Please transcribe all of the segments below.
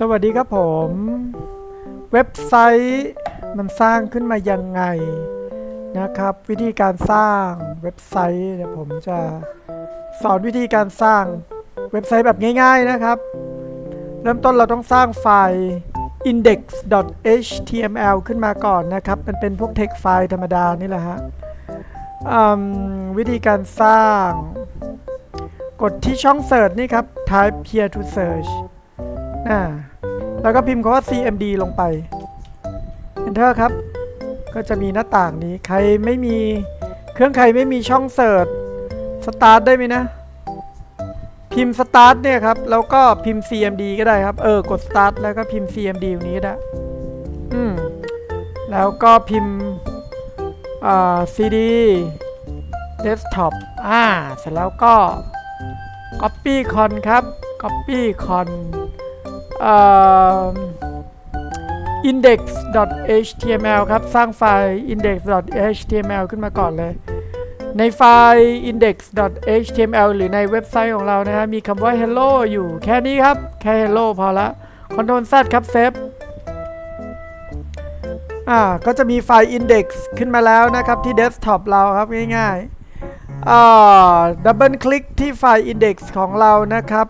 สวัสดีครับผม เว็บไซต์มันสร้างขึ้นมายังไงนะครับ วิธีการสร้างเว็บไซต์เดี๋ยวผมจะสอนวิธีการสร้างเว็บไซต์แบบง่ายๆนะครับ เริ่มต้นเราต้องสร้างไฟล์ index.html ขึ้นมาก่อนนะครับ มันเป็นพวก text ไฟล์ธรรมดานี่แหละฮะวิธีการสร้าง กดที่ช่อง Search นี่ครับ type here to search อ่า แล้วก็พิมพ์คำว่า cmd ลงไป enter ครับ ก็จะมีหน้าต่างนี้ ใครไม่มีเครื่องใครไม่มีช่องเสิร์ช start ได้ไหมนะ พิมพ์ start เนี่ยครับ แล้วก็พิมพ์ cmd ก็ได้ครับ เออ กด start แล้วก็พิมพ์ cmd ตรงนี้ก็ได้ อืม แล้วก็พิมพ์ อ่า cd desktop อ่า เสร็จแล้วก็ copy con ครับ copy con index.html ครับ สร้างไฟล์ index.html ขึ้นมาก่อนเลย ในไฟล์ index.html หรือในเว็บไซต์ของเรานะฮะ มีคำว่า hello อยู่แค่นี้ครับ แค่ hello พอละ Ctrl Z ครับ save อ่า ก็จะมีไฟล์ index ขึ้นมาแล้วนะครับ ที่ desktop เราครับง่ายๆอ่าดับเบิลคลิกที่ไฟล์ index ของเรานะครับ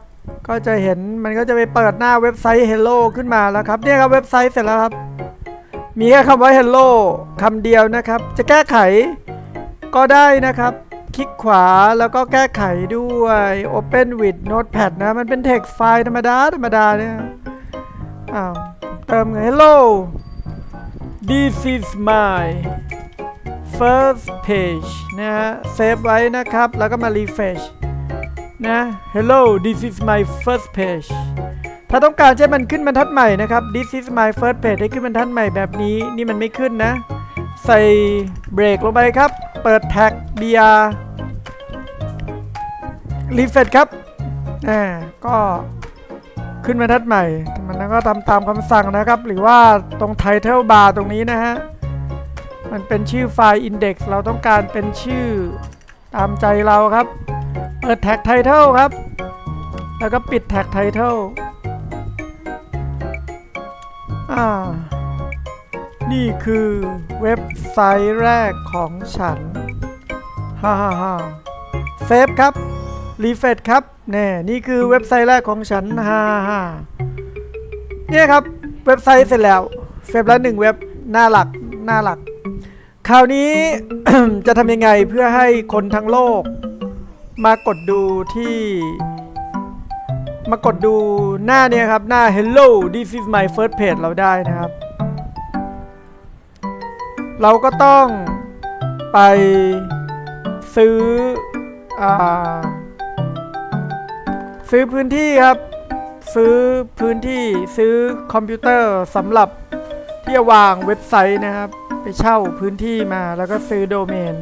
ก็จะเห็นมันก็จะไปเปิดหน้าเว็บไซต์ hello ขึ้นมาแล้วครับเนี่ยครับเว็บไซต์เสร็จแล้วครับ มีแค่คำว่า hello คำเดียวนะครับ จะแก้ไขก็ได้นะครับ คลิกขวาแล้วก็แก้ไขด้วย open with notepad นะ มันเป็น text ไฟล์ธรรมดา ธรรมดาเนี่ยอ้าวเติมไง hello this is my first page นะฮะเซฟไว้นะครับ แล้วก็มา refresh นะ Hello this is my first page ถ้าต้องการให้มันขึ้นบรรทัดใหม่นะครับ this is my first page ให้ขึ้นบรรทัดใหม่แบบนี้นี่มันไม่ขึ้นนะ ใส่เบรกลงไปครับ เปิดแท็ก br refresh ครับอ่าก็ขึ้นบรรทัดใหม่ มันก็ทำตามคำสั่งนะครับ หรือว่าตรง title bar ตรงนี้นะฮะ มันเป็นชื่อไฟล์ index เราต้องการเป็นชื่อตามใจเราครับ ปิดแท็ก Title ครับ แล้วก็ปิดแท็ก Title อ่า นี่คือเว็บไซต์แรกของฉัน ฮ่าฮ่าฮ่าเซฟครับ รีเฟรชครับแน่นี่คือเว็บไซต์แรกของฉัน ฮ่าฮ่าเนี่ยครับ เว็บไซต์เสร็จแล้ว เซฟแล้วหนึ่งเว็บ หน้าหลัก หน้าหลัก คราวนี้จะทำยังไงเพื่อให้คนทั้งโลก มากดดูที่ มากดดูหน้าเนี่ยครับ หน้า hello this is my first page เราได้นะครับ เราก็ต้องไปซื้ออซื้อพื้นที่ครับ ซื้อพื้นที่ซื้อคอมพิวเตอร์สำหรับที่จะวางเว็บไซต์นะครับ ไปเช่าพื้นที่มาแล้วก็ซื้อโดเมน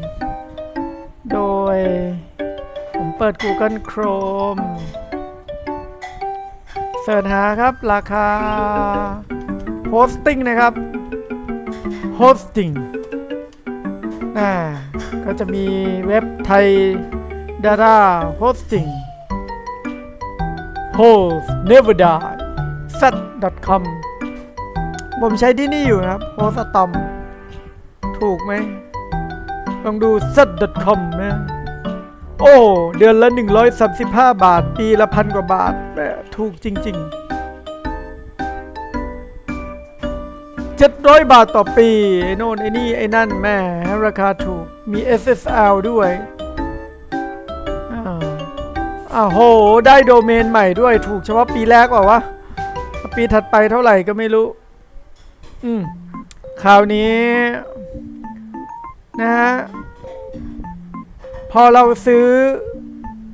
โดย ปิด Google Chrome เสิร์ชหาครับ ราคา hosting นะครับ hosting อ่าก็จะมีเว็บไทย Data Hosting host never die set.com ผมใช้ที่นี่อยู่นะครับ hostatom ถูกไหมลองดู set.com นะ โอ้ เดือนละ 135 บาท ปีละพันกว่าบาทแหมถูกจริง ๆ 700 บาทต่อปี ไอ้โน่นไอ้นี่ ไอ้นั่นแม่ราคาถูก มี SSL ด้วยอ้าวอ้าโห ได้โดเมนใหม่ด้วย ถูกเฉพาะปีแรกเปล่าวะ ปีถัดไปเท่าไหร่ก็ไม่รู้ อืม คราวนี้ นะฮะ พอเราซื้อ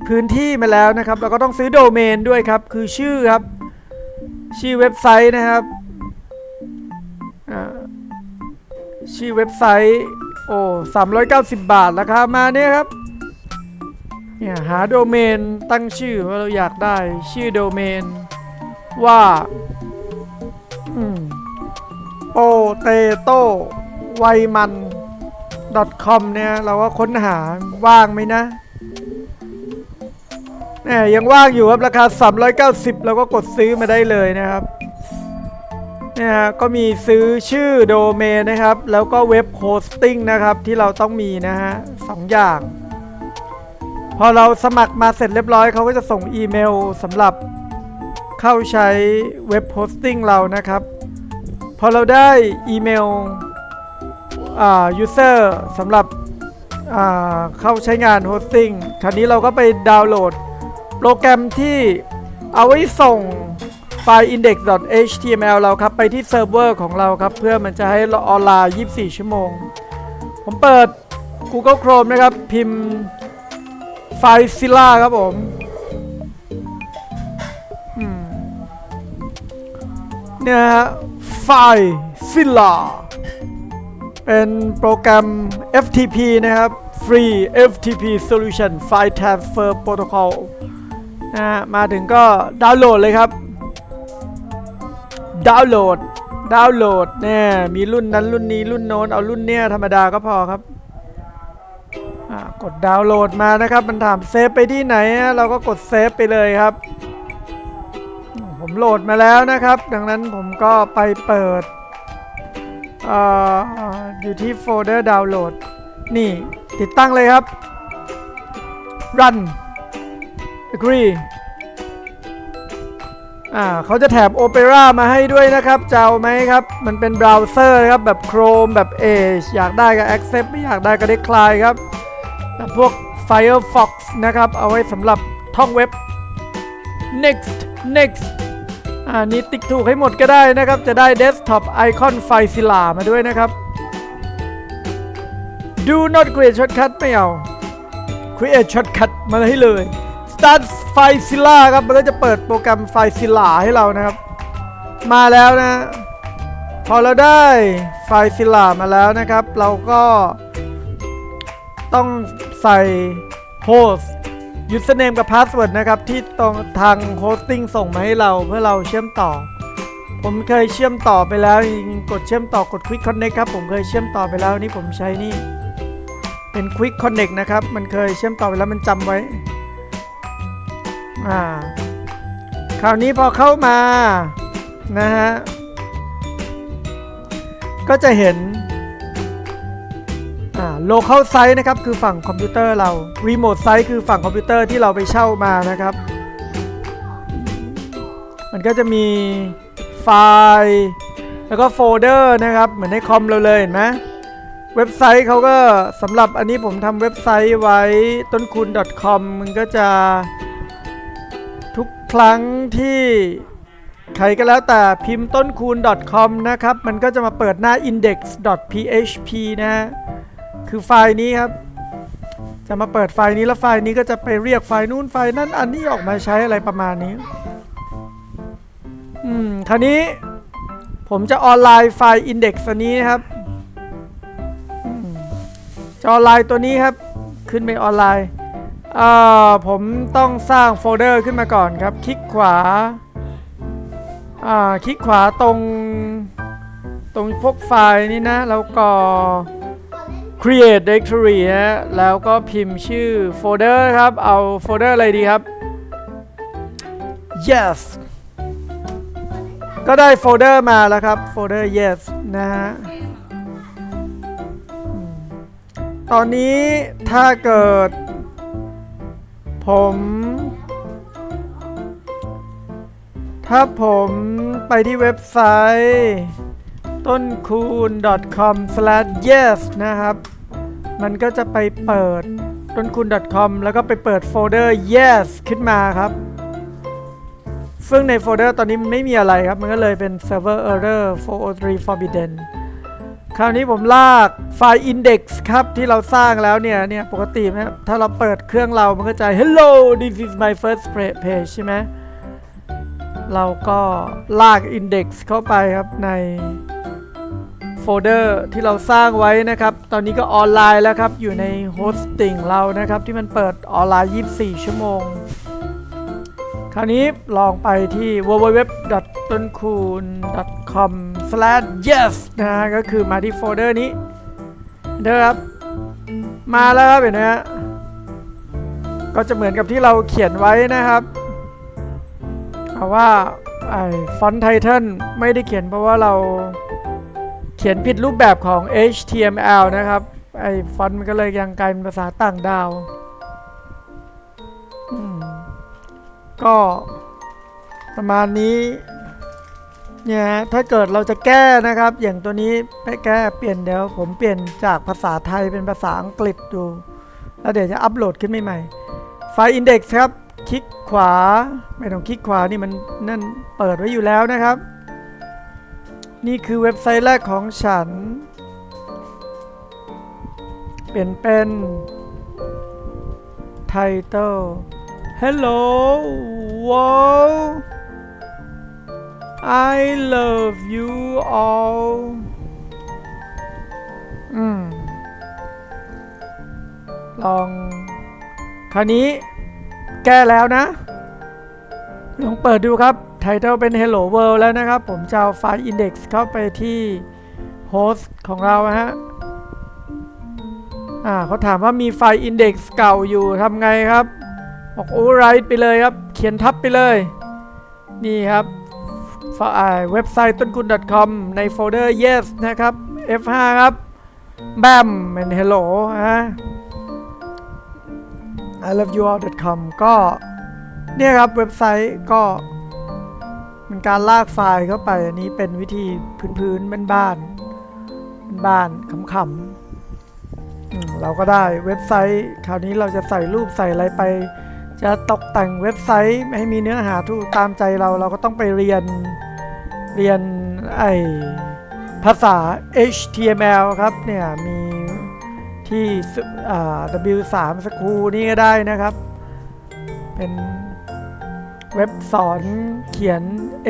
พื้นที่มาแล้วนะครับ เราก็ต้องซื้อโดเมนด้วยครับ คือชื่อครับ ชื่อเว็บไซต์นะครับชื่อเว็บไซต์โอ้390บาทราคามาเนี่ยครับเนี่ยหาโดเมนตั้งชื่อว่าเราอยากได้ชื่อโดเมนว่าโปเตโต้ไวมัน .com เนี่ยเราก็ค้นหาว่างไหมนะเนี่ยยังว่างอยู่ครับราคา 390 เราก็กดซื้อมาได้เลยนะครับเนี่ยฮะก็มีซื้อชื่อโดเมนนะครับ แล้วก็เว็บโฮสติ้งนะครับที่เราต้องมีนะฮะสองอย่าง พอเราสมัครมาเสร็จเรียบร้อยเขาก็จะส่งอีเมลสำหรับเข้าใช้เว็บโฮสติ้งเรานะครับ พอเราได้อีเมล อ่า user สำหรับอ่าเข้าใช้งานโฮสติ้งคราวนี้เราก็ไปดาวน์โหลด โปรแกรมที่เอาไว้ส่งไฟล์ index.html เราครับ ไปที่เซิร์ฟเวอร์ของเราครับ เพื่อมันจะให้เราออนไลน์ 24 ชั่วโมง ผมเปิด Google Chrome นะครับ พิมพ์ FileZilla ครับผมเนี่ยฮะ FileZilla เป็นโปรแกรม FTP นะครับ Free FTP Solution File Transfer Protocol นะมาถึงก็ดาวน์โหลดเลยครับ ดาวน์โหลด ดาวน์โหลดเนี่ยมีรุ่นนั้นรุ่นนี้รุ่นโน้นเอารุ่นเนี้ยธรรมดาก็พอครับกดดาวน์โหลดมานะครับ มันถามเซฟไปที่ไหน เราก็กดเซฟไปเลยครับ ผมโหลดมาแล้วนะครับ ดังนั้นผมก็ไปเปิด ออยู่ที่โฟลเดอร์ดาวน์โหลด นี่ ติดตั้งเลยครับ run agree อ่าเขาจะแถบ Opera มาให้ด้วยนะครับจะเอาไหมครับ มันเป็นเบราว์เซอร์ครับแบบ Chrome แบบ Edge อยากได้ก็ Accept ไม่อยากได้ก็ Decline ครับแบบพวก Firefox นะครับ เอาไว้สำหรับท่องเว็บ next next อ่านี่ติ๊กถูกให้หมดก็ได้นะครับ จะได้ Desktop Icon FileZilla มาด้วยนะครับ Do not create shortcut ไม่เอา Create shortcut มาให้เลย Start FileZilla ครับ มันก็จะเปิดโปรแกรม FileZilla ให้เรานะครับ มาแล้วนะ พอเราได้ FileZilla มาแล้วนะครับ เราก็ต้องใส่ host username กับ password นะครับ ที่ตรงทาง hosting ส่งมาให้เราเพื่อเราเชื่อมต่อ ผมเคยเชื่อมต่อไปแล้วกดเชื่อมต่อกด quick connect ครับ ผมเคยเชื่อมต่อไปแล้วนี่ผมใช้นี่ เป็น Quick Connect นะครับ มันเคยเชื่อมต่อไปแล้วมันจำไว้อ่าคราวนี้พอเข้ามานะฮะก็จะเห็น local site นะครับคือฝั่งคอมพิวเตอร์เรา remote site คือฝั่งคอมพิวเตอร์ที่เราไปเช่ามานะครับ มันก็จะมีไฟล์ แล้วก็โฟลเดอร์นะครับ เหมือนในคอมเราเลยเห็นไหมเว็บไซต์เขาก็สำหรับอันนี้ผมทำเว็บไซต์ไว้ต้นคุณ .com มันก็จะทุกครั้งที่ใครก็แล้วแต่พิมพ์ต้นคูณ .com นะครับ มันก็จะมาเปิดหน้า index.php นะฮะ คือไฟล์นี้ครับ จะมาเปิดไฟล์นี้แล้วไฟล์นี้ก็จะไปเรียกไฟล์นู้นไฟล์นั้นอันนี้ออกมาใช้อะไรประมาณนี้ อืมคราวนี้ ผมจะออนไลน์ไฟล์ index อันนี้นะครับจออนไลน์ตัวนี้ครับ ขึ้นไปออนไลน์เอ่อผมต้องสร้างโฟลเดอร์ขึ้นมาก่อนครับ คลิกขวาอ่าคลิกขวาตรงตรงพวกไฟล์นี้นะ แล้วก็ create directory นะแล้วก็พิมพ์ชื่อโฟลเดอร์ครับ เอาโฟลเดอร์อะไรดีครับ yes ก็ได้โฟลเดอร์มาแล้วครับ โฟลเดอร์ yes นะฮะ ตอนนี้ถ้าเกิด ผมถ้าผมไปที่เว็บไซต์ ต้นคูณ .com/yes นะครับ มันก็จะไปเปิดต้นคูณ .com แล้วก็ไปเปิดโฟลเดอร์ yes ขึ้นมาครับ ซึ่งในโฟลเดอร์ตอนนี้มันไม่มีอะไรครับ มันก็เลยเป็น server error 403 forbidden คราวนี้ผมลากไฟล์ index ครับ ที่เราสร้างแล้วเนี่ย เนี่ย ปกตินะถ้าเราเปิดเครื่องเรามันก็จะ hello this is my first page ใช่ไหม เราก็ลาก index เข้าไปครับในโฟลเดอร์ที่เราสร้างไว้นะครับ ตอนนี้ก็ออนไลน์แล้วครับ อยู่ในโฮสติ้งเรานะครับ ที่มันเปิดออนไลน์ 24 ชั่วโมง คราวนี้ลองไปที่ www. ต้นคูณ com yes นะฮะก็คือมาที่โฟลเดอร์นี้เด้อครับ มาแล้วครับเห็นไหมฮะก็จะเหมือนกับที่เราเขียนไว้นะครับ เอาว่าไอฟอนต์ไททันไม่ได้เขียนเพราะว่าเราเขียนผิดรูปแบบของ HTML นะครับไอฟอนต์มันก็เลยยังกลายเป็นภาษาต่างดาวก็ประมาณนี้เนี่ยฮะถ้าเกิดเราจะแก้นะครับ อย่างตัวนี้ไปแก้เปลี่ยนเดี๋ยวผมเปลี่ยนจากภาษาไทยเป็นภาษาอังกฤษดู แล้วเดี๋ยวจะอัปโหลดขึ้นใหม่ๆไฟล์ index ครับ คลิกขวา ไม่ต้องคลิกขวานี่มันนั่นเปิดไว้อยู่แล้วนะครับ นี่คือเว็บไซต์แรกของฉัน เปลี่ยนเป็น title hello world I love you all อืมลองคราวนี้ แก้แล้วนะ ลองเปิดดูครับ Title เป็น Hello World แล้วนะครับ ผมจะเอาไฟล์ Index เข้าไปที่ Host ของเราฮะอ่าเขาถามว่ามีไฟล์ Index เก่าอยู่ทำไงครับบอก override ไปเลยครับ เขียนทับไปเลย นี่ครับฟล์เว็บไซต์ต้นคุณ .com ในโฟลเดอร์ yes นะครับ F5 ครับ แบมเป็น hello ฮะ I love you all com ก็เนี่ยครับเว็บไซต์ก็เป็นการลากไฟล์เข้าไป อันนี้เป็นวิธีพื้นๆบ้านๆบ้านขำๆเราก็ได้เว็บไซต์ คราวนี้เราจะใส่รูปใส่อะไรไป จะตกแต่งเว็บไซต์ให้มีเนื้อหาทุกตามใจเราเราก็ต้องไปเรียนเรียนไอภาษา HTML ครับเนี่ยมี ที่ W3 สกูนี่ก็ได้นะครับ เป็นเว็บสอนเขียน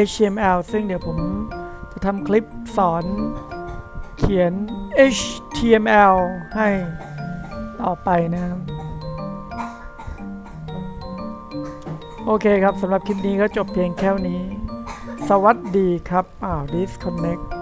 HTML ซึ่งเดี๋ยวผมจะทำคลิปสอนเขียน HTML ให้ต่อไปนะครับ โอเคครับสำหรับคลิปนี้ก็จบเพียงแค่นี้ สวัสดีครับ อ้าว disconnect